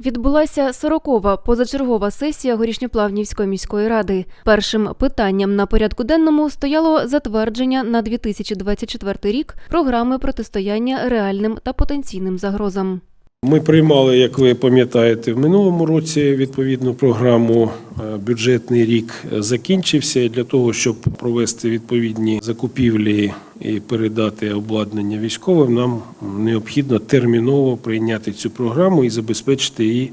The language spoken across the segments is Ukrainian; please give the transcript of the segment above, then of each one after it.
Відбулася сорокова позачергова сесія Горішньоплавнівської міської ради. Першим питанням на порядку денному стояло затвердження на 2024 рік програми протистояння реальним та потенційним загрозам. Ми приймали, як ви пам'ятаєте, в минулому році відповідну програму. Е, Бюджетний рік закінчився і для того, щоб провести відповідні закупівлі і передати обладнання військовим, нам необхідно терміново прийняти цю програму і забезпечити її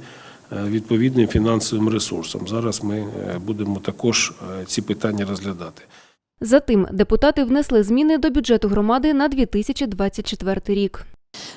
е, відповідним фінансовим ресурсом. Зараз ми е, будемо також ці питання розглядати. Затим депутати внесли зміни до бюджету громади на 2024 рік.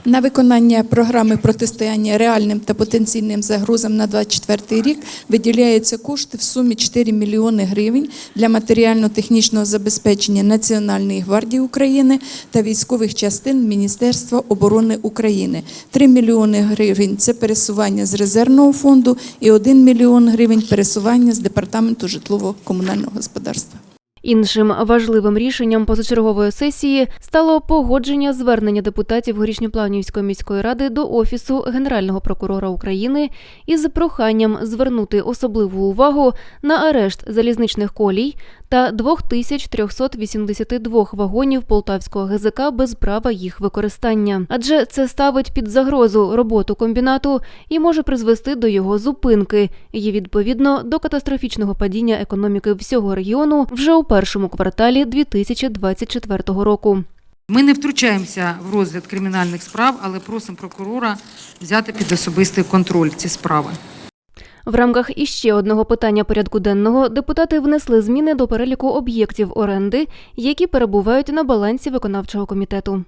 На виконання програми протистояння реальним та потенційним загрозам на 2024 рік виділяються кошти в сумі 4 мільйони гривень для матеріально-технічного забезпечення Національної гвардії України та військових частин Міністерства оборони України. 3 мільйони гривень це пересування з резервного фонду і 1 мільйон гривень пересування з департаменту житлово-комунального господарства. Іншим важливим рішенням позачергової сесії стало погодження звернення депутатів Горішньоплавнівської міської ради до офісу Генерального прокурора України із проханням звернути особливу увагу на арешт залізничних колій та 2382 вагонів полтавського ГЗК без права їх використання. Адже це ставить під загрозу роботу комбінату і може призвести до його зупинки, і відповідно до катастрофічного падіння економіки всього регіону вже у першому кварталі 2024 року. Ми не втручаємося в розгляд кримінальних справ, але просимо прокурора взяти під особистий контроль ці справи. В рамках іще одного питання порядку денного депутати внесли зміни до переліку об'єктів оренди, які перебувають на балансі виконавчого комітету.